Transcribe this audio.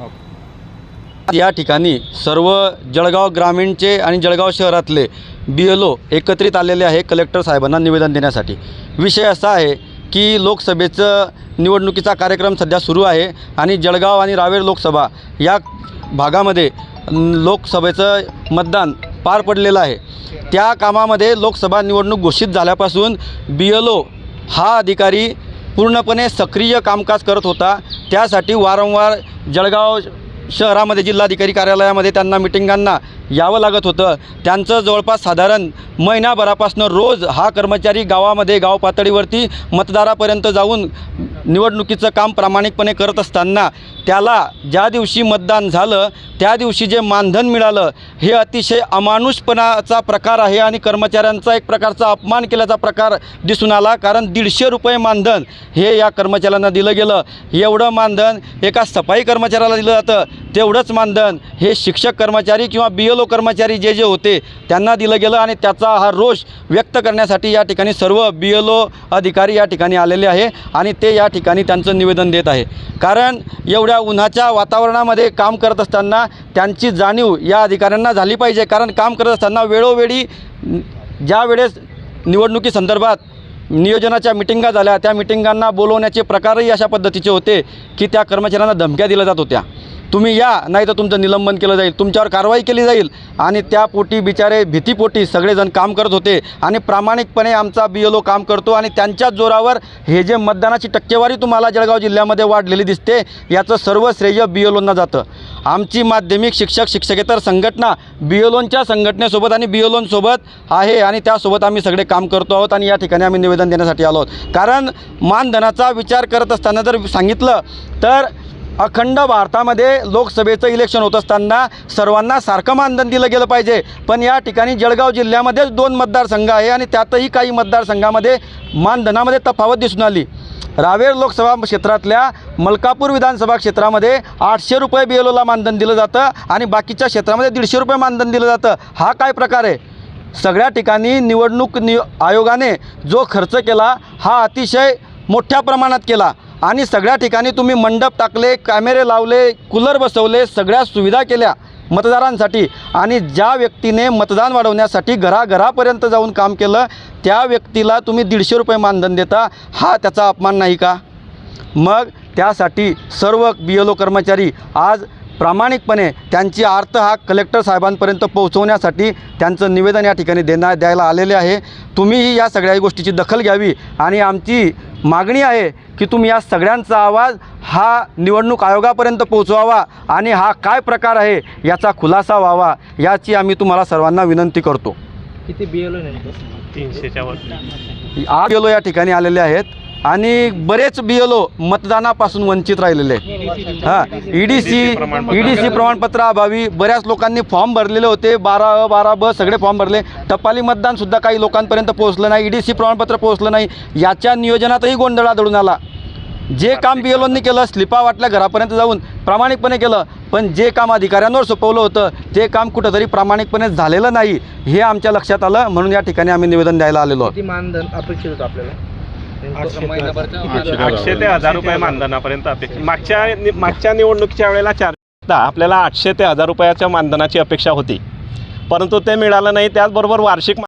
हो. या ठिकाणी सर्व जळगाव ग्रामीणचे आणि जळगाव शहरातले बी एल ओ एकत्रित आलेले आहे कलेक्टर साहेबांना निवेदन देण्यासाठी. विषय असा आहे की लोकसभेचं निवडणुकीचा कार्यक्रम सध्या सुरू आहे आणि जळगाव आणि रावेर लोकसभा या भागामध्ये लोकसभेचं मतदान पार पडलेलं आहे. त्या कामामध्ये लोकसभा निवडणूक घोषित झाल्यापासून बी एल ओ हा अधिकारी पूर्णपणे सक्रिय कामकाज करत होता. त्यासाठी वारंवार जळगाव शहरामध्ये जिल्हाधिकारी कार्यालयामध्ये त्यांना मिटिंगांना यावं लागत होतं. त्यांचं जवळपास साधारण महिनाभरापासनं रोज हा कर्मचारी गावामध्ये गाव पातळीवरती मतदारापर्यंत जाऊन निवडणुकीचं काम प्रामाणिकपणे करत असताना त्याला ज्या दिवशी मतदान झालं त्या दिवशी जे मानधन मिळालं हे अतिशय अमानुषपणाचा प्रकार आहे आणि कर्मचाऱ्यांचा एक प्रकारचा अपमान केल्याचा प्रकार दिसून आला. कारण दीडशे रुपये मानधन हे या कर्मचाऱ्यांना दिलं गेलं. एवढं मानधन एका सफाई कर्मचाऱ्याला दिलं जातं. तेवढंच मानधन हे शिक्षक कर्मचारी किंवा बी एल ओ कर्मचारी जे जे होते त्यांना दिलं गेलं आणि त्याचा हा रोष व्यक्त करण्यासाठी या ठिकाणी सर्व बी एल ओ अधिकारी या ठिकाणी आलेले आहे आणि ते या ठिकाणी त्यांचं निवेदन देत आहे. कारण एवढ्या उन्हाच्या वातावरणामध्ये काम करत असताना त्यांची जाणीव या अधिकाऱ्यांना झाली पाहिजे. कारण काम करत असताना वेळोवेळी ज्या वेळेस निवडणुकीसंदर्भात नियोजनाच्या मिटिंगा झाल्या त्या मिटिंगांना बोलवण्याचे प्रकारही अशा पद्धतीचे होते की त्या कर्मचाऱ्यांना धमक्या दिल्या जात होत्या. तुम्ही या नाही तर तुमचं निलंबन केलं जाईल तुमच्यावर कारवाई केली जाईल. आणि त्या पोटी बिचारे भीतीपोटी सगळेजण काम करत होते. आणि प्रामाणिकपणे आमचा बी एल ओ काम करतो आणि त्यांच्याच जोरावर हे जे मतदानाची टक्केवारी तुम्हाला जळगाव जिल्ह्यामध्ये वाढलेली दिसते याचं सर्व श्रेय बी एल ओंना जातं. आमची माध्यमिक शिक्षक शिक्षकेतर संघटना बी एल ओनच्या संघटनेसोबत आणि बी एल ओंसोबत आहे आणि त्यासोबत आम्ही सगळे काम करतो आहोत आणि या ठिकाणी आम्ही निवेदन देण्यासाठी आलो आहोत. कारण मानधनाचा विचार करत असताना जर सांगितलं तर अखंड भारतामध्ये लोकसभेचं इलेक्शन होत असताना सर्वांना सारखं मानधन दिलं गेलं पाहिजे. पण या ठिकाणी जळगाव जिल्ह्यामध्येच दोन मतदारसंघ आहे आणि त्यातही काही मतदारसंघामध्ये मानधनामध्ये तफावत दिसून आली. रावेर लोकसभा क्षेत्रातल्या मलकापूर विधानसभा क्षेत्रामध्ये आठशे रुपये बी एल ओला मानधन दिलं जातं आणि बाकीच्या क्षेत्रामध्ये दीडशे रुपये मानधन दिलं जातं. हा काय प्रकार आहे? सगळ्या ठिकाणी निवडणूक नि आयोगाने जो खर्च केला हा अतिशय मोठ्या प्रमाणात केला. आणि सगळ्या ठिकाणी तुम्ही मंडप टाकले कॅमेरे लावले कूलर बसवले सगळ्या सुविधा केल्या मतदारांसाठी. आणि ज्या व्यक्तीने मतदान वाढवण्यासाठी घराघरापर्यंत जाऊन काम केलं त्या व्यक्तीला तुम्ही दीडशे रुपये मानधन देता हा त्याचा अपमान नाही का? मग त्यासाठी सर्व बी एल ओ कर्मचारी आज प्रामाणिकपणे त्यांची आर्त हा कलेक्टर साहेबांपर्यंत पोहोचवण्यासाठी त्यांचं निवेदन या ठिकाणी देण्या द्यायला आलेले आहे. तुम्हीही या सगळ्या गोष्टीची दखल घ्यावी आणि आमची मागणी आहे की तुम्ही या सगळ्यांचा आवाज हा निवडणूक आयोगापर्यंत पोहोचवावा आणि हा काय प्रकार आहे याचा खुलासा व्हावा याची आम्ही तुम्हाला सर्वांना विनंती करतो. किती बी एल नेमकं? तीनशेच्या वरती. आठ बी एल ओ या ठिकाणी आलेले आहेत. आणि बरेच बी एल ओ मतदानापासून वंचित राहिलेले आहेत. हां ई डी सी प्रमाणपत्र. ई डी सी प्रमाणपत्राअभावी बऱ्याच लोकांनी फॉर्म भरलेले होते. बारा अ बारा ब सगळे फॉर्म भरले. टपाली मतदानसुद्धा काही लोकांपर्यंत पोहोचलं नाही. ई डी सी प्रमाणपत्र पोहोचलं नाही. याच्या नियोजनातही गोंधळ आढळून आला. जे काम बी एल ओंनी केलं स्लिपा वाटल्या घरापर्यंत जाऊन प्रामाणिकपणे केलं. पण जे काम अधिकाऱ्यांवर सोपवलं होतं ते काम कुठंतरी प्रामाणिकपणे झालेलं नाही हे आमच्या लक्षात आलं. म्हणून या ठिकाणी आम्ही निवेदन द्यायला आलेलो मानधन अपेक्षित होतं आपल्याला? आठशे ते हजार. रुपये मानधनापर्यंत अपेक्षा. मागच्या मागच्या निवडणुकीच्या वेळेला चार आपल्याला आठशे ते हजार रुपयाच्या मानधनाची अपेक्षा होती. परंतु ते मिळालं नाही त्याचबरोबर वार्षिक